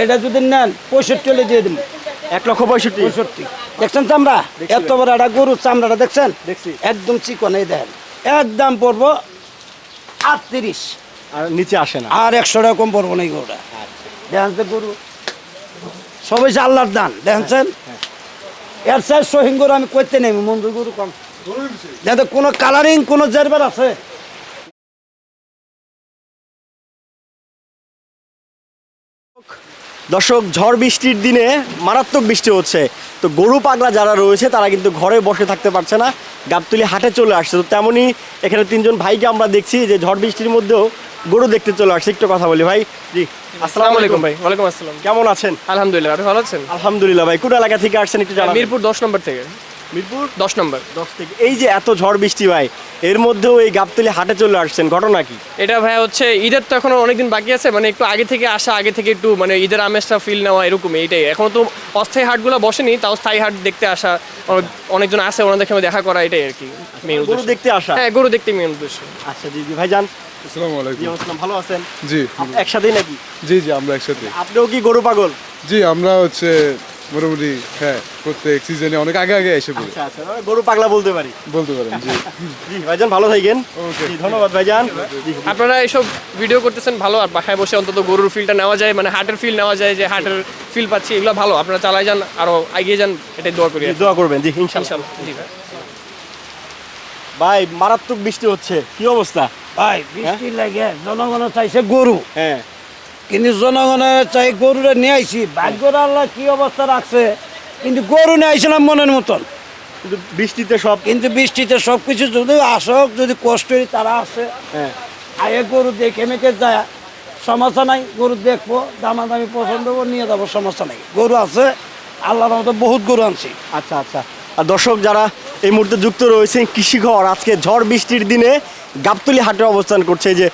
এটা যদি নেন পঁয়ষট্টি হলে দিয়ে দেবো। এক লক্ষ পঁয়ষট্টি। পঁয়ষট্টি। দেখছেন চামড়া? এত বড় একটা গরুর চামড়াটা দেখছেন? দেখছি। একদম চিকন এই দেখেন। একদম পড়ব আটত্রিশ। আর নিচে আসে না। আর একশো টাকা কম পড়ব না এই গরুটা। দেখেন গরু। সবাই আল্লাহর দান। দেখছেন এর সাইজ সহিং গরু আমি করতে নেই মঞ্জুর গরু কম। যাতে কোনো কালারিং কোনো জেরবার আছে? দর্শক ঝড় বৃষ্টির দিনে মারাত্মক বৃষ্টি হচ্ছে। তো গরু পাগলা যারা রয়েছে তারা কিন্তু ঘরে বসে থাকতে পারছে না গাবতুলি হাটে চলে আসছে। তো তেমনই এখানে তিনজন ভাইকে আমরা দেখছি যে ঝড় বৃষ্টির মধ্যেও গরু দেখতে চলে আসছে। একটু কথা বলি ভাই। জি আসসালামু আলাইকুম। ভাই। ওয়ালাইকুম আসসালাম। কেমন আছেন? আলহামদুলিল্লাহ আপনি ভালো আছেন? আলহামদুলিল্লাহ ভাই কোন এলাকা থেকে আসছেন একটু জানাবেন। মিরপুর দশ নম্বর থেকে। মিরপুর? দশ নম্বর। দশ থেকে এই যে এত ঝড় বৃষ্টি ভাই এর মধ্যেও এই গাবতলি হাটে চলে আসছেন ঘটনা কি? এটা ভাই হচ্ছে ঈদের তো এখনও অনেকদিন বাকি আছে মানে একটু আগে থেকে আসা আগে থেকে একটু মানে ঈদের আমেজটা ফিল নেওয়া এরকমই এটাই। এখন তো অস্থায়ী হাটগুলো বসেনি তাও স্থায়ী হাট দেখতে আসা অনেকজন আছে ওনাদের সঙ্গে দেখা করা এটাই আর কি মেন গরু উদ্দেশ্য। দেখতে আসা? হ্যাঁ গরু দেখতে মেন উদ্দেশ্য। আচ্ছা জি জি ভাইজান আসসালামু আলাইকুম। ভালো আছেন? জি। একসাথেই নাকি? জি জি আমরা একসাথে। আপনিও কি গরু পাগল? জি আমরা হচ্ছে মোটামুটি হ্যাঁ প্রত্যেক সিজনে অনেক আগে আগে এসে পড়ি। আচ্ছা আচ্ছা গরু পাগলা বলতে পারি। বলতে পারেন জি। জি ভাইজান ভালো থাকেন. জি ধন্যবাদ ভাইজান। আপনারা এইসব ভিডিও করতেছেন ভালো আর বাসায় বসে অন্তত গরুর ফিলটা নেওয়া যায় মানে হাটের ফিল নেওয়া যায় যে হাটের ফিল পাচ্ছি এগুলো ভালো। আপনারা চালাই যান আরও এগিয়ে যান এটাই দোয়া করি। দোয়া করবেন জি ইনশাআল্লাহ জি ভাই। ভাই মারাত্মক বৃষ্টি হচ্ছে কি অবস্থা? ভাই বৃষ্টি লাগে জনগণ চাইছে গরু। হ্যাঁ। কিন্তু জনগণের চাই গরুরে নিয়ে আইছি। ভাগ্যর আল্লাহ কি অবস্থা রাখছে কিন্তু গরু নিয়ে আইছিলাম মনের মতন। কিন্তু বৃষ্টিতে সব কিন্তু বৃষ্টিতে সব কিছু যদি আসক যদি কষ্ট তারা আসে। হ্যাঁ। আগে গরু দেখে মেখে যায় সমস্যা নাই গরু দেখব দামাদামি পছন্দ করব নিয়ে যাব সমস্যা নাই। গরু আছে আল্লাহর মতো বহুত গরু আনছি। আচ্ছা আচ্ছা। আর দর্শক যারা এই মুহূর্তে যুক্ত রয়েছেন কৃষিঘর আজকে ঝড় বৃষ্টির দিনে গাবতলি হাটে অবস্থান করছে এই যে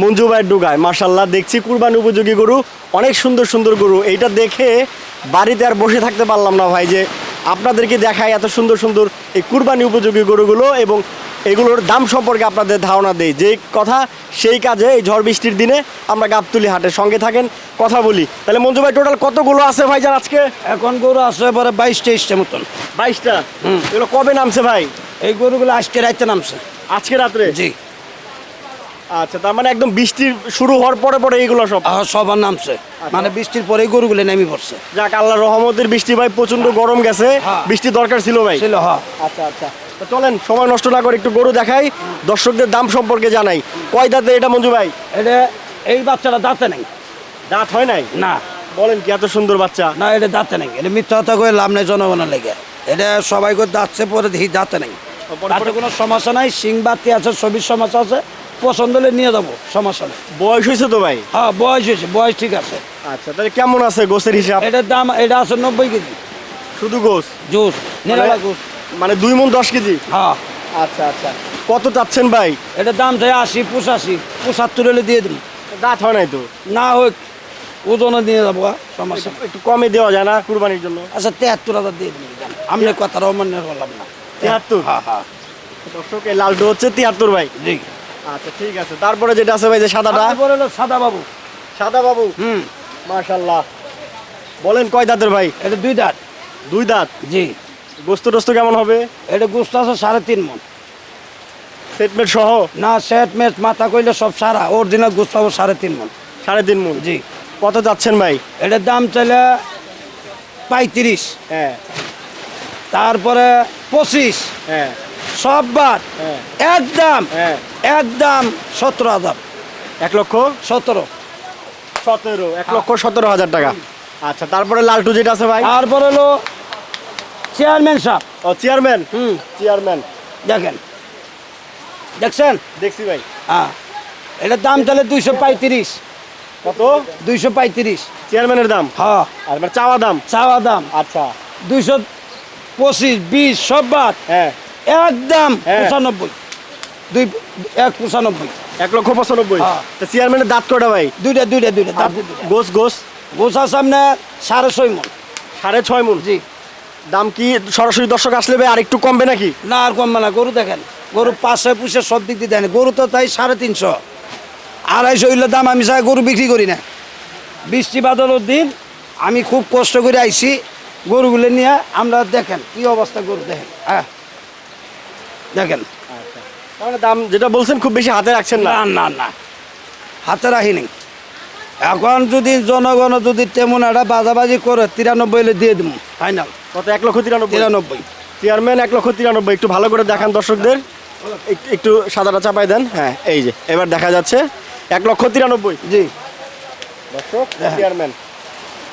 মঞ্জু ভাইয়ের ডুগায়। মার্শাল্লাহ দেখছি কুরবানি উপযোগী গরু অনেক সুন্দর সুন্দর গরু। এইটা দেখে বাড়িতে আর বসে থাকতে পারলাম না ভাই যে আপনাদেরকে দেখায় এত সুন্দর সুন্দর এই কুরবানি উপযোগী গরুগুলো এবং এগুলোর দাম সম্পর্কে আপনাদের ধারণা দেই। যে কথা সেই কাজে এই ঝড় বৃষ্টির দিনে আমরা গাবতুলি হাটে সঙ্গে থাকেন কথা বলি। তাহলে মঞ্জু ভাই টোটাল কতগুলো আছে ভাই ভাইজান আজকে? এখন গরু আছে এবারে বাইশ তেইশটা মতন। বাইশটা? এগুলো কবে নামছে ভাই? এই গরুগুলো আজকে রাইতে নামছে। আজকে রাত্রে? জি। আচ্ছা তার মানে একদম বৃষ্টি শুরু হওয়ার পরে পরে এইগুলো সব? সবার নামছে। মানে বৃষ্টির পরে এই গরুগুলো নেমে পড়ছে। যাক আল্লাহ রহমতের বৃষ্টি ভাই প্রচণ্ড গরম গেছে। হ্যাঁ। বৃষ্টি দরকার ছিল ভাই। ছিল হ আচ্ছা আচ্ছা। তো চলেন সময় নষ্ট না করে একটু গরু দেখাই দর্শকদের দাম সম্পর্কে জানাই। কয় দাঁতে এটা মঞ্জু ভাই? এটা এই বাচ্চাটা দাঁতে নেই। দাঁত হয় নাই? না। বলেন কি এত সুন্দর বাচ্চা। না এটা দাঁতে নেই। এটা মিথ্যা কথা করে লাভ নেই জনগণের লেগে। এটা সবাই করে দাঁতছে পরে দেখি দাঁতে নেই। কোনো সমস্যা নাই সিং বাতি আছে ছবির সমস্যা আছে। পছন্দ হলে নিয়ে যাব সমস্যা নেই। বয়স হয়েছে তো ভাই? হ্যাঁ বয়স হয়েছে বয়স ঠিক আছে। আচ্ছা তাহলে কেমন আছে গোসের হিসাব? এটার দাম এটা আছে নব্বই কেজি। শুধু গোস? জুস নিরালা জুস মানে দুই মন দশ কেজি? হ্যাঁ। আচ্ছা আচ্ছা। কত চাচ্ছেন ভাই? এটার দাম চাই আশি পঁচাশি পঁচাত্তর হলে দিয়ে দিন দাঁত হয় নাই তো? না হোক ওজনে নিয়ে যাব সমস্যা একটু কমে দেওয়া যায় না কুরবানির জন্য? আচ্ছা তেহাত্তর হাজার দিয়ে দিন আমি কথাটা অমান্য করলাম না। তিয়াত্তর হ্যাঁ হ্যাঁ। দর্শক এই লালটু হচ্ছে তিয়াত্তর ভাই। জি। আচ্ছা ঠিক আছে। তারপরে যেটা আছে ভাই যে সাদাটা? তারপরে হলো সাদা বাবু। সাদা বাবু? হুম। মাশাল্লাহ বলেন কয় দাঁতের ভাই? এটা দুই দাঁত। দুই দাঁত? জি। গোস্ত টোস্ত কেমন হবে? এটা গোস্ত আছে সাড়ে তিন মন সেটমেট সহ? না সেট মেট মাথা কইলে সব সারা। অরিজিনাল গোস্ত পাবো সাড়ে তিন মন সাড়ে তিন মন জি। কত যাচ্ছেন ভাই? এটার দাম চাইলে পঁয়ত্রিশ। হ্যাঁ। তারপরে পঁচিশ। হ্যাঁ। সব বাদ। হ্যাঁ। একদম হ্যাঁ। একদম সতেরো হাজার। এক লক্ষ? সতেরো। সতেরো। এক লক্ষ সতেরো হাজার টাকা। আচ্ছা তারপরে লালটু যেটা আছে ভাই? তারপরে হলো চেয়ারম্যান সাহেব। ও চেয়ারম্যান? হুম। চেয়ারম্যান। দেখেন। দেখছেন? দেখছি ভাই। হ্যাঁ। এটার দাম তাহলে দুইশো পঁয়ত্রিশ। কত? দুইশো পঁয়ত্রিশ। চেয়ারম্যানের দাম? হ্যাঁ। আর মানে চাওয়া দাম? চাওয়া দাম। আচ্ছা। দুইশো পঁচিশ বিশ সব বাদ। হ্যাঁ। একদম হ্যাঁ। পঁচানব্বই। দুই এক পঁচানব্বই। এক লক্ষ পঁচানব্বই। চেয়ারম্যানের দাঁত কটা ভাই? দুইটা দুইটা দুইটা দাম গোস গোস গোসার সামনে সাড়ে ছয় মন। সাড়ে ছয় মন? জি। দাম কি সরাসরি দর্শক আসলে ভাই আর একটু কমবে নাকি? না আর কমবে না। গরু দেখেন গরু পাঁচশো পুষে সব দিক দিয়ে দেন। গরু তো তাই সাড়ে তিনশো। আড়াইশো হইলে দাম আমি চাই গরু বিক্রি করি না। বৃষ্টি বাদলের দিন আমি খুব কষ্ট করে আইছি গরুগুলো নিয়ে। আমরা দেখেন কি অবস্থা গরু দেখেন। হ্যাঁ। দেখেন। তাহলে দাম যেটা বলছেন খুব বেশি হাতে রাখছেন না? না না হাতে রাখিনি। এখন যদি জনগণ যদি তেমন একটা বাজাবাজি করে তিরানব্বই দিয়ে দেবো ফাইনাল। কত? এক লক্ষ তিরানব্বই। তিরানব্বই। চেয়ারম্যান এক লক্ষ তিরানব্বই। একটু ভালো করে দেখান দর্শকদের। একটু- একটু সাদাটা চাপাই দেন। হ্যাঁ এই যে এবার দেখা যাচ্ছে। এক লক্ষ তিরানব্বই। জি। দর্শক চেয়ারম্যান।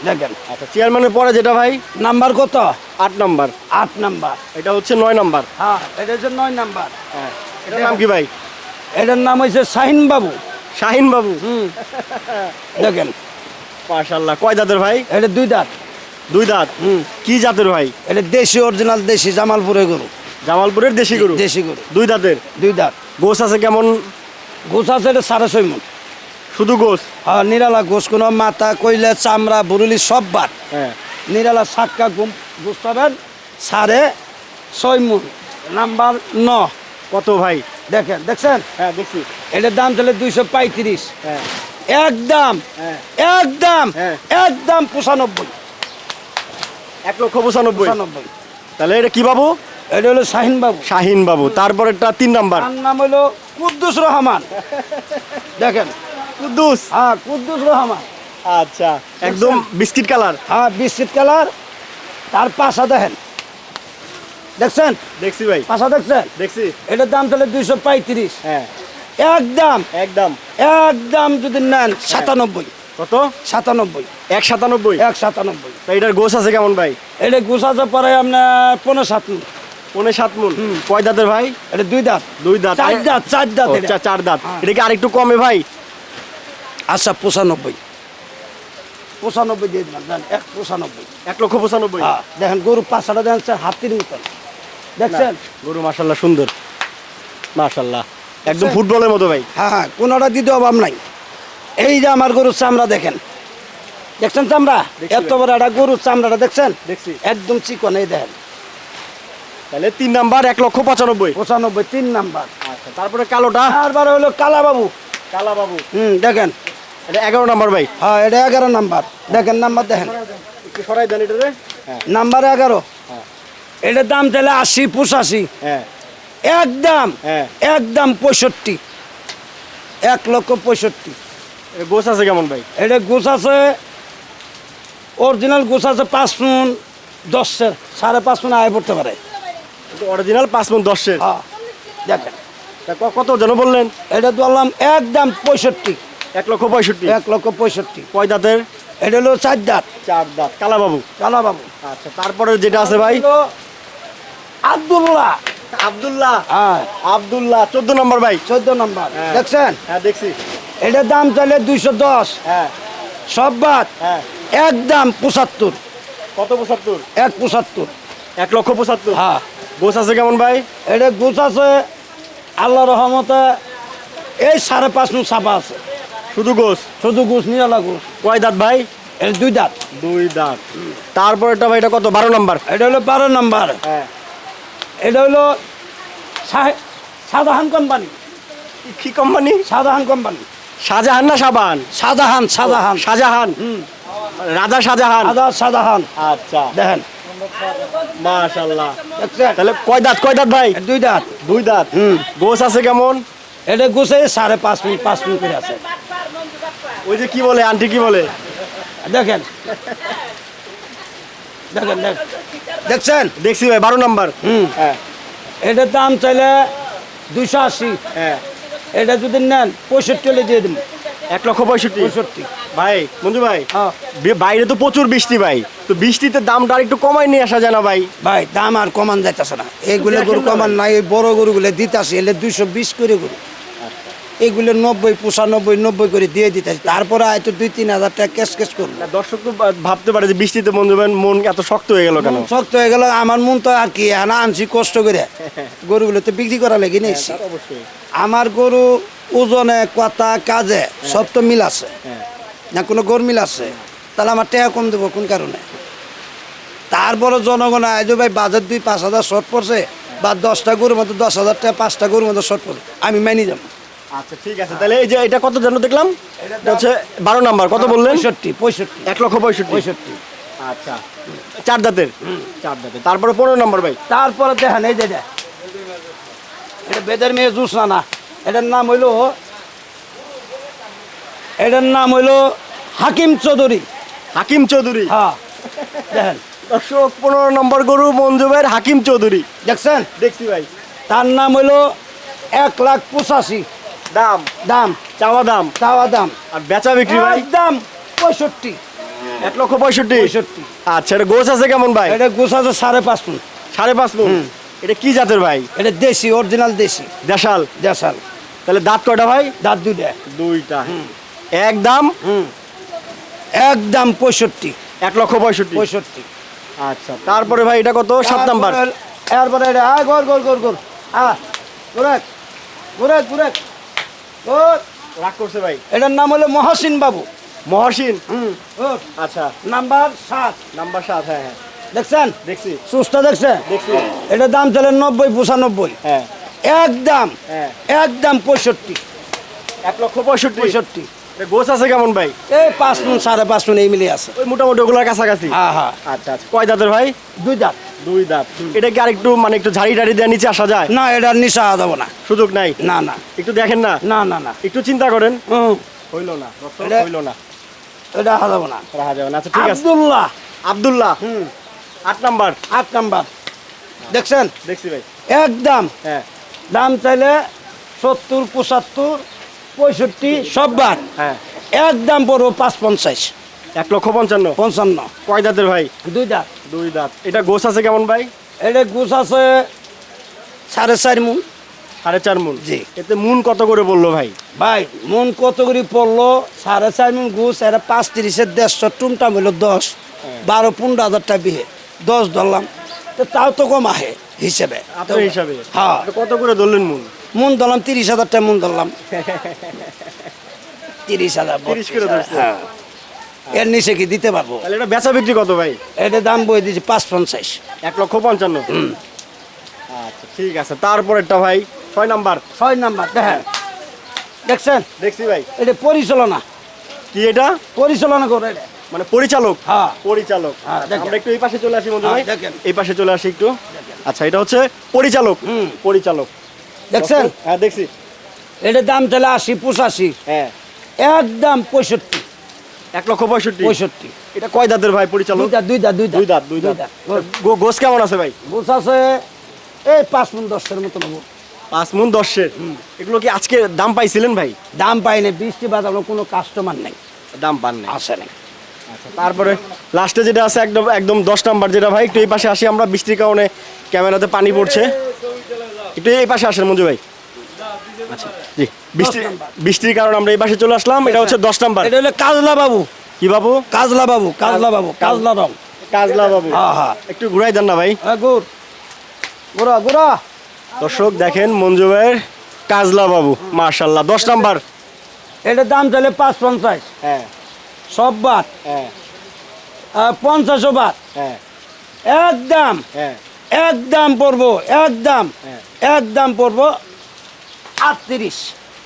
দেখেন। আচ্ছা চেয়ারম্যানের পরে যেটা ভাই? নাম্বার কত? আট নাম্বার আট নাম্বার এটা হচ্ছে নয় নাম্বার হ্যাঁ এটা হচ্ছে নয় নাম্বার হ্যাঁ এটার নাম কি ভাই? এটার নাম হচ্ছে শাহিন বাবু। শাহিন বাবু? হুম। দেখেন। মাশাল্লাহ কয় দাঁতের ভাই? এটা দুই দাঁত দুই দাঁত হুম। কি জাতের ভাই? এটা দেশি অরিজিনাল দেশি জামালপুরের গরু। জামালপুরের দেশি গরু? দেশি গরু। দুই দাঁতের দুই দাঁত গোস আছে কেমন? গোছ আছে এটা সাড়ে ছয় মন। শুধু গোস? হ্যাঁ নিরালা গোছ কোনো মাথা কইলে চামড়া বুরুলি সব বাদ। হ্যাঁ। নিরালা সাতকা গুম গোছ পাবেন সাড়ে ছয় মন নাম্বার ন। কত ভাই? দেখেন দেখছেন? হ্যাঁ দেখছি। এটার দাম তাহলে দুইশো পঁয়ত্রিশ। হ্যাঁ। একদম হ্যাঁ। একদম হ্যাঁ। একদম পঁচানব্বই। এক লক্ষ পঁচানব্বই। পঁচানব্বই। তাহলে এটা কি বাবু? এটা হলো শাহিন বাবু। শাহিন বাবু। তারপরেরটা তিন নাম্বার। নাম হলো কুদ্দুস রহমান। দেখেন কুদ্দুস। হ্যাঁ কুদ্দুস রহমান। আচ্ছা একদম বিস্কিট কালার। হ্যাঁ বিস্কিট কালার। তার পাশা দেখেন। দেখছেন? দেখছি ভাই। পাশা দেখছেন? দেখছি। এটার দাম তাহলে দুইশো পঁয়ত্রিশ। হ্যাঁ। একদম। একদম। একদম যদি নেন সাতানব্বই। কত? সাতানব্বই। এক সাতানব্বই? এক সাতানব্বই। তা এটার গোস আছে কেমন ভাই? এটা গুছাতে পরে আপনার পনেরো সাত মিনিট পনে সাত মন। কয় দাঁতের ভাই? এটা দুই দাঁত। দুই দাঁত। চার দাঁত চার দাঁত চার দাঁত। হ্যাঁ। এটা কি আরেকটু কমে ভাই? আচ্ছা পঁচানব্বই। পঁচানব্বই দিয়ে দিলাম জান এক পঁচানব্বই। এক লক্ষ পঁচানব্বই? হ্যাঁ দেখেন গরু পাঁচটা দেখেন স্যার হাতির মতন। দেখছেন? গরু মাশাল্লাহ সুন্দর। মাশাল্লাহ একদম ফুটবলের মতো ভাই। হ্যাঁ হ্যাঁ কোনোটা দিতে অভাব নাই। এই যে আমার গরুর চামড়া দেখেন। দেখছেন চামড়া? এত বড় একটা গরুর চামড়াটা দেখছেন? দেখছি। একদম চিকন এই দেখেন। তাহলে তিন নাম্বার এক লক্ষ পঁচানব্বই। পঁচানব্বই তিন নাম্বার। আচ্ছা তারপরে কালোটা? তারপরে হলো কালা বাবু কালা বাবু হুম দেখেন। এটা এগারো নাম্বার ভাই হ্যাঁ এটা এগারো নাম্বার। দেখেন নাম্বার দেখেন। সরাই দেন এটা হ্যাঁ। নাম্বার এগারো। হ্যাঁ। এটার দাম তাহলে আশি পঁচাশি। হ্যাঁ। একদম হ্যাঁ। একদম পঁয়ষট্টি। এক লক্ষ পঁয়ষট্টি। গোস আছে কেমন ভাই? এটা গোছ আছে অরিজিনাল গোছ আছে পাঁচ মন দশের। সাড়ে পাঁচ মন আয় পড়তে পারে। অরিজিনাল পাঁচ মন দশের। হ্যাঁ। দেখেন। কত জন বললেন? এটা বললাম একদম পঁয়ষট্টি। এক লক্ষ পঁয়ষট্টি। এক লক্ষ পঁয়ষট্টি। কয় দাঁতের? এটা হলো চার দাঁত। চার দাঁত। কালা বাবু কালা বাবু আচ্ছা তারপরে যেটা আছে ভাই? আবদুল্লাহ। আব্দুল্লাহ? হ্যাঁ। আব্দুল্লাহ চোদ্দ নম্বর ভাই। চোদ্দ নম্বর। হ্যাঁ। দেখছেন? হ্যাঁ দেখছি। এটার দাম চাইলে দুইশো দশ। হ্যাঁ। সব বাদ। হ্যাঁ। একদম পঁচাত্তর। কত পঁচাত্তর? এক পঁচাত্তর। এক লক্ষ পঁচাত্তর? হ্যাঁ। গোস আছে কেমন ভাই? এটা গোছ আছে আল্লাহ রহমতে এই সাড়ে পাঁচ মন ছাপা আছে। শুধু গোস? শুধু গোছ নিরালা গোছ কয় দাঁত ভাই? এটা দুই দাঁত। দুই দাঁত। তারপর এটা ভাই এটা কত? বারো নাম্বার। এটা হলো বারো নাম্বার। হ্যাঁ। এটা হলো শাহজাহান কোম্পানি। কি কোম্পানি? শাহজাহান কোম্পানি। শাহজাহান না সাবান? শাহজাহান শাহজাহান। শাহজাহান। হুম। রাজা শাহজাহান। আদা শাহজাহান। আচ্ছা। দেখেন। দেখছেন? তাহলে কয় দাঁত? কয় দাঁত ভাই? দুই দাঁত। দুই দাঁত। হুম। গোস আছে কেমন? এটা গোছে সাড়ে পাঁচ মিনিট পাঁচ মিনিট করে আছে। ওই যে কি বলে আন্টি কি বলে? দেখেন। দেখেন দেখছেন? দেখছি ভাই বারো নাম্বার। হুম। হ্যাঁ। এটার দাম চাইলে দুইশো আশি। হ্যাঁ। এটা যদি নেন পঁয়ষট্টি হলে দিয়ে দেবো। এক লক্ষ পঁয়ষট্টি। পঁয়ষট্টি। ভাই মঞ্জু ভাই হ্যাঁ। বাইরে তো প্রচুর বৃষ্টি ভাই। তো বৃষ্টিতে দামটা আর একটু কমাই নিয়ে আসা যায় না ভাই। ভাই দাম আর কমান যাইতেছে না। এইগুলো গরু কমান নাই ওই বড় গরুগুলো দিতে আসে এলে দুইশো বিশ করে গরু। এইগুলো নব্বই পঁচানব্বই নব্বই করে দিয়ে দিতে তারপরে হয়তো দুই তিন হাজার টাকা ক্যাশ ক্যাশ করব। দর্শক তো ভাবতে পারে যে বৃষ্টিতে মঞ্জু ভাই মন এত শক্ত হয়ে গেল কেন? শক্ত হয়ে গেল আমার মন তো আর কি না আনছি কষ্ট করে। গরুগুলো তো বিক্রি করা লেগে নিয়েছি অবশ্যই। আমার গরু ওজনে কথা কাজে সব তো মিল আছে। হ্যাঁ। না কোনো গরু মিল আছে? তাহলে আমার টাকা কম দেবো কোন কারণে? তারপরে জনগণ আজ ভাই বাজার দুই পাঁচ হাজার শর্ট পড়ছে বা দশটা গরুর মধ্যে দশ হাজার টাকা পাঁচটা গরুর মধ্যে শর্ট পড়ছে আমি মানি যাব। আচ্ছা ঠিক আছে তাহলে এই যে এটা কত জানো দেখলাম? এটা হচ্ছে বারো নাম্বার কত বললেন? পঁয়ষট্টি পঁয়ষট্টি। এক লক্ষ পঁয়ষট্টি। পঁয়ষট্টি। আচ্ছা চার দাঁতের? চার দাঁতের। তারপরে পনেরো নম্বর ভাই? তারপরে দেখেন এই যে এটা এটা বেদের মেয়ে জুস না না এটার নাম হইল এটার নাম হইল হাকিম চৌধুরী। হাকিম চৌধুরী। হ্যাঁ দেখেন। দর্শক পনেরো নম্বর গরু মঞ্জু ভাইয়ের হাকিম চৌধুরী। দেখছেন? দেখছি ভাই। তার নাম হইল এক লাখ পঁচাশি। দাম? দাম। চাওয়া দাম? চাওয়া দাম। আর বেচা বিক্রি ভাই? দাম পঁয়ষট্টি। এক লক্ষ পঁয়ষট্টি? পঁয়ষট্টি। আচ্ছা এটা গোছ আছে কেমন ভাই? এটা গোছ আছে সাড়ে পাঁচ ফুট। সাড়ে পাঁচ মন এটা কি জাতের ভাই? এটা দেশি অরিজিনাল দেশি। দেশাল? দেশাল। তাহলে দাঁত কয়টা ভাই? দাঁত দুইটা। দুইটা। এক দাম? হুম। একদম পঁয়ষট্টি। এক লক্ষ পঁয়ষট্টি। পঁয়ষট্টি। আচ্ছা তারপরে ভাই এটা কত? সাত নাম্বার। এরপরে এটা আয় গোর গোর গোর গোর হ্যাঁ ঘুরেক। ঘুরেক ঘুরেক। রাগ করছে ভাই। এটার নাম হলো মহাসিন বাবু। মহাসিন? হুম। ও আচ্ছা। নাম্বার সাত। নাম্বার সাত হ্যাঁ হ্যাঁ। দেখছেন? দেখছি। সুস্থ দেখছে? দেখছি। এটার দাম চলে নব্বই পঁচানব্বই। হ্যাঁ। একদম হ্যাঁ। একদম পঁয়ষট্টি। এক লক্ষ পঁয়ষট্টি। পঁয়ষট্টি। গোছ আছে কেমন ভাই? এই পাঁচ মিনিট সাড়ে পাঁচ মিনিট এই মিলে আছে। ওই মোটামুটি ওগুলোর কাছাকাছি? হ্যাঁ হ্যাঁ। আচ্ছা আচ্ছা। কয় দাঁতের ভাই? দুই দাঁত। দুই দাঁত। এটা কি আরেকটু মানে একটু ঝাড়ি টাড়ি দেওয়া নিচে আসা যায়? না এটা নিশা দেবো না। সুযোগ নাই? না না। একটু দেখেন না? না না না। একটু চিন্তা করেন। হইল না হইল না। এটা হারা দেবো না। রাখা যাবে না। আচ্ছা ঠিক আছে। আব্দুল্লাহ। আব্দুল্লাহ। হুম। আট নাম্বার। আট নাম্বার। দেখছেন? দেখছি ভাই। একদম। হ্যাঁ। দাম চাইলে সত্তর পঁচাত্তর পঁয়ষট্টি সব বার হ্যাঁ একদম পড়ব পাঁচ পঞ্চাশ। এক লক্ষ পঞ্চান্ন? পঞ্চান্ন। কয় দাঁতের ভাই? দুই দাঁত। দুই দাঁত। এটা গোছ আছে কেমন ভাই? এটা গুছ আছে সাড়ে চার মুন। সাড়ে চার মুন? জি। এতে মুন কত করে বলল ভাই? ভাই মন কত করে পড়ল? সাড়ে চার মুন গুছ এটা পাঁচ তিরিশের দেড়শো টুমটাম হইল দশ। বারো পনেরো হাজারটা বিহে। দশ ধরলাম। তো তাও তো কম আহে হিসেবে। হিসাবে? হ্যাঁ। কত করে ধরলেন মুন? মন ধরলাম তিরিশ হাজারটা মন ধরলাম। তিরিশ হাজার 30 হ্যাঁ। এর নিচে কি দিতে পারব? এটা বেচা বিক্রি কত ভাই? এটা দাম বই দিয়েছি পাঁচ পঞ্চাশ। এক লক্ষ পঞ্চান্ন। আচ্ছা ঠিক আছে। তারপরেরটা ভাই ছয় নাম্বার। ছয় নাম্বার দেখেন। দেখছেন? দেখছি ভাই। এটা পরিচালনা। কি এটা? পরিচালনা করে। মানে পরিচালক? হ্যাঁ। পরিচালক। হ্যাঁ। আমরা একটু এই পাশে চলে আসি মঞ্জু হ্যাঁ, ভাই। এই পাশে চলে আসি একটু। আচ্ছা এটা হচ্ছে পরিচালক। হুম। পরিচালক। দেখছেন? হ্যাঁ দেখছি। এটার দাম চলে আশি পঁচাশি। হ্যাঁ। একদম পঁয়ষট্টি। এক লক্ষ পঁয়ষট্টি? পঁয়ষট্টি। এটা কয় দাঁতের ভাই পরিচালক? দুইটা দুইটা দুই দাঁত দুই দাঁত। গো- গোস কেমন আছে ভাই? বুঝ আছে এই পাঁচ মিনিট দশের মতো নেব। পাঁচ মন দশের? এগুলো কি আজকে দাম পাইছিলেন ভাই? দাম পাইনি বৃষ্টি বাদল কোনো কাস্টমার নেই। দাম পান নাই। আসে নেই। আচ্ছা তারপরে লাস্টে যেটা আছে একদম একদম দশ নাম্বার যেটা ভাই একটু এই পাশে আসি আমরা বৃষ্টির কারণে ক্যামেরাতে পানি পড়ছে। একটু এই পাশে আসেন মঞ্জু ভাই। আচ্ছা জি। বৃষ্টি বৃষ্টির কারণে আমরা এই পাশে চলে আসলাম এটা হচ্ছে দশ নাম্বার। এটা হলো কাজলা বাবু। কি বাবু? কাজলা বাবু কাজলা বাবু কাজলা রং। কাজলা বাবু। হ্যাঁ হ্যাঁ। একটু ঘুরাই দেন না ভাই। হ্যাঁ গুড় গুড়া গুড়া দর্শক দেখেন মঞ্জু ভাইয়ের কাজলা বাবু মার্শাল্লাহ দশ নাম্বার। এটার দাম চলে পাঁচ পঞ্চাশ। হ্যাঁ। সব বাদ। হ্যাঁ। পঞ্চাশও বাদ। হ্যাঁ। একদম। হ্যাঁ। একদম পড়ব একদম হ্যাঁ। একদম পড়ব আটত্রিশ।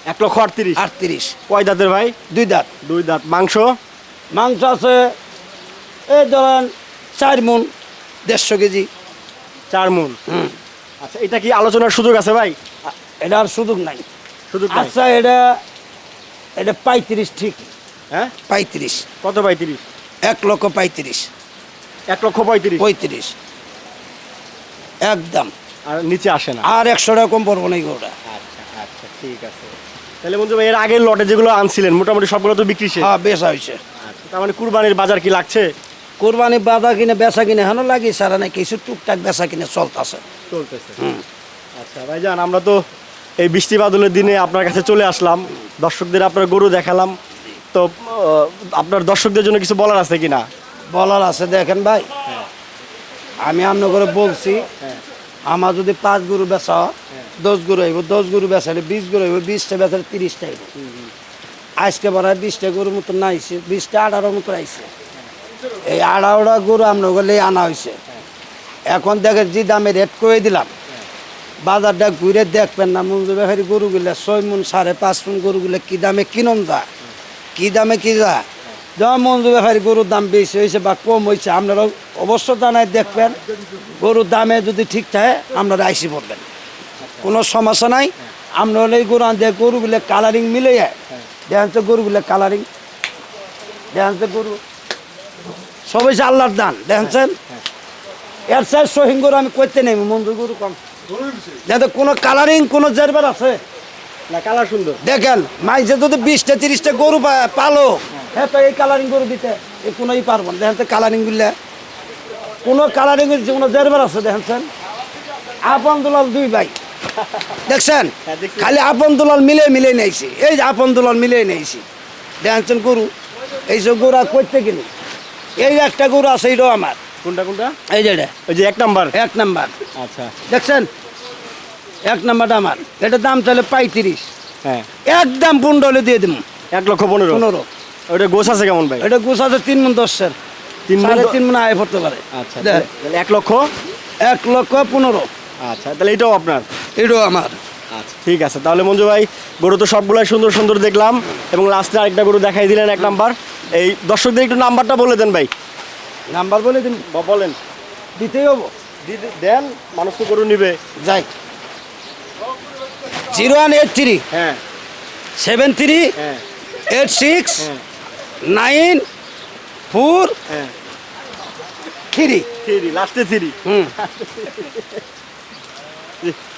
এক লক্ষ আটত্রিশ। আটত্রিশ। কয় দাঁতের ভাই? দুই দাঁত। দুই দাঁত। মাংস? মাংস আছে এই ধরেন চার মন দেড়শো কেজি। চার মন আচ্ছা এটা কি আলোচনার সুযোগ আছে ভাই? এটা আর সুযোগ নাই। সুযোগ আচ্ছা এটা এটা পঁয়ত্রিশ ঠিক। হ্যাঁ? পঁয়ত্রিশ। কত পঁয়ত্রিশ? এক লক্ষ পঁয়ত্রিশ। এক লক্ষ পঁয়ত্রিশ। পঁয়ত্রিশ। একদম। আর নিচে আসে না। আর একশো টাকা কম পড়ব না এগুলোটা আচ্ছা আচ্ছা ঠিক আছে। তাহলে বন্ধু ভাই এর আগের লটে যেগুলো আনছিলেন মোটামুটি সবগুলো তো বিক্রি শেষ। হ্যাঁ বেচা হয়েছে। আচ্ছা, তার মানে কুরবানির বাজার কি লাগছে? কোরবানি বাধা কিনে বেচা কিনে হেন লাগি সারা নাই কিছু টুকটাক বেচা কিনে চলতেছে। চলতেছে। আচ্ছা ভাইজান আমরা তো এই বৃষ্টি বাদলের দিনে আপনার কাছে চলে আসলাম। দর্শকদের আপনার গরু দেখালাম। তো আপনার দর্শকদের জন্য কিছু বলার আছে কিনা? বলার আছে দেখেন ভাই। আমি আপনার করে বলছি, আমার যদি পাঁচ গরু বেচা দশ গরু হইব, দশ গরু বেচালে বিশ গরু হইব, বিশটা বেচালে তিরিশটা হইব। আজকে বড় বিশটা গরুর মতো নাইছে বিশটা আঠারোর মতো আইছে। এই আড়াওড়া গরু আপনার গেলে আনা হয়েছে এখন দেখে যে দামে রেট করে দিলাম। বাজারটা ঘুরে দেখবেন না, মঞ্জু ব্যাপারী গরুগুলা ছয় মন সাড়ে পাঁচ মন গরুগুলা কী দামে কিনন যায়? কী দামে কি যায়? যেমন মঞ্জু ব্যাপারী গরুর দাম বেশি হয়েছে বা কম হয়েছে আপনারা অবশ্য জানায় দেখবেন গরুর দামে যদি ঠিক থাকে আপনারা আইসি পড়বেন। কোনো সমস্যা নাই। আমরা এই গরু আনতে গরুগুলো কালারিং মিলে যায়। দেখেন তো গরুগুলো কালারিং দেখেন তো গরু সবাই যে আল্লাহর দান দেখেন এর চাই সহিং গরু আমি করতে নেই মঞ্জুর গরু কম। দেখেন কোনো কালারিং কোনো জেরবার আছে? না কালার সুন্দর। দেখেন মাইসে যদি বিশটা তিরিশটা গরু পালো হ্যাঁ তো এই কালারিং গরু দিতে। এই কোনোই পারব না। দেখেন তো কালারিংগুলা। কোনো কালারিং কোনো জেরবার আছে দেখেন। আপন দুলাল দুই ভাই। দেখছেন? হ্যাঁ, খালি আপন দুলাল মিলে মিলে নেইছি এই যে আপন দুলাল মিলে নেইছি দেখছেন গরু। এইসব গরু আর করতে গেলি। এই একটা গরু আছে এইটাও আমার। কোনটা কোনটা? এই যে এটা, ওই যে এক নাম্বার। এক নাম্বার। আচ্ছা। দেখছেন? এক নাম্বারটা আমার। এটার দাম তাহলে পঁয়ত্রিশ। হ্যাঁ। একদম পুন্ডলে দিয়ে দিব এক লক্ষ পনেরো। পনেরো। ওইটা গোছ আছে কেমন ভাই? এটা গোছ আছে তিন মন দশের। তিন সাড়ে তিন মন আয় পড়তে পারে। আচ্ছা তাহলে এক লক্ষ? এক লক্ষ পনেরো। আচ্ছা তাহলে এটাও আপনার? এটাও আমার। আচ্ছা ঠিক আছে। তাহলে মঞ্জু ভাই গরু তো সবগুলাই সুন্দর সুন্দর দেখলাম এবং লাস্টে আরেকটা গরু দেখাই দিলেন এক নাম্বার। এই দর্শকদের একটু নাম্বারটা বলে দেন ভাই। নাম্বার বলে দিন। বলেন। দিতেই হব। দেন মানুষ তো গরু নিবে। যাই। Zero one eight three. হ্যাঁ। সেভেন থ্রি হ্যাঁ। এইট সিক্স হ্যাঁ। নাইন ফোর হ্যাঁ। থ্রি। থ্রি লাস্টে থ্রি। হুম।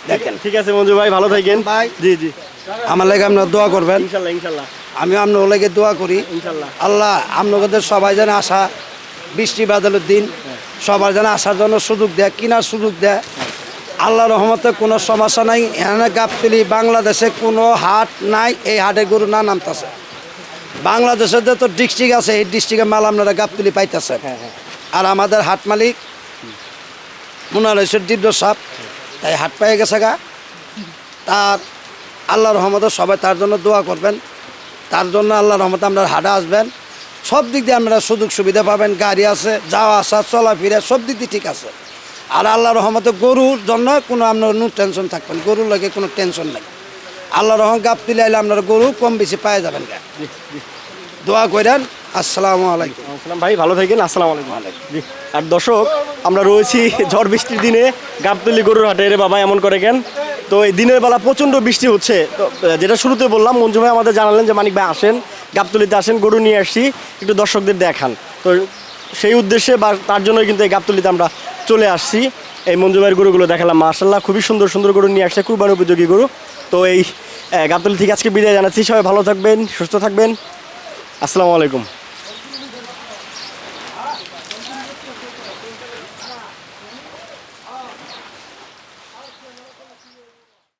দেখেন। ঠিক আছে মঞ্জু ভাই ভালো থাকেন। ভাই। জি জি। আমার লাগে আপনার দোয়া করবেন। ইনশাল্লাহ ইনশাল্লাহ। আমি আপনার লাগে দোয়া করি। ইনশাল্লাহ। আল্লাহ আপনাদের সবাই যেন আসা বৃষ্টি বাদলের দিন সবার যেন আসার জন্য সুযোগ দেয় কিনার সুযোগ দেয়। আল্লাহ রহমতে কোনো সমস্যা নাই। এখানে গাবতলি বাংলাদেশে কোনো হাট নাই এই হাটে গরু না নামতেছে। বাংলাদেশের যে তো ডিস্ট্রিক্ট আছে এই ডিস্ট্রিক্টের মাল আপনারা গাবতলি পাইতেছে আর আমাদের হাট মালিক মুনারেশ্বর দিব্য সাপ তাই হাট পেয়ে গেছে গা। তার আল্লাহ রহমতে সবাই তার জন্য দোয়া করবেন। তার জন্য আল্লাহ রহমতে আপনার হাটে আসবেন। সব দিক দিয়ে আপনারা সুযোগ সুবিধা পাবেন গাড়ি আছে যাওয়া আসা চলা চলাফেরা সব দিক দিয়ে ঠিক আছে। আর আল্লাহ রহমতে গরুর জন্য কোনো আপনার নো টেনশন থাকবেন গরুর লাগে কোনো টেনশন নাই। আল্লাহ রহম গাপ তুলে আইলে আপনার গরু কম বেশি পায়ে যাবেন গা। দোয়া করেন আসসালামু আলাইকুম। ভাই ভালো থাকেন আসসালামু আলাইকুম। আর দর্শক আমরা রয়েছি ঝড় বৃষ্টির দিনে গাবতলি গরুর হাটে রে বাবা এমন করে কেন? তো এই দিনের বেলা প্রচণ্ড বৃষ্টি হচ্ছে। তো যেটা শুরুতে বললাম মঞ্জু ভাই আমাদের জানালেন যে মানিক ভাই আসেন গাবতলিতে আসেন গরু নিয়ে আসছি একটু দর্শকদের দেখান। তো সেই উদ্দেশ্যে বা তার জন্যই কিন্তু এই গাবতলিতে আমরা চলে আসছি। এই মঞ্জু ভাইয়ের গরুগুলো দেখালাম। মার্শাল্লাহ খুবই সুন্দর সুন্দর গরু নিয়ে আসছে কুরবানি উপযোগী গরু। তো এই গাবদুল থেকে আজকে বিদায় জানাচ্ছি। সবাই ভালো থাকবেন সুস্থ থাকবেন। আসসালামু আলাইকুম।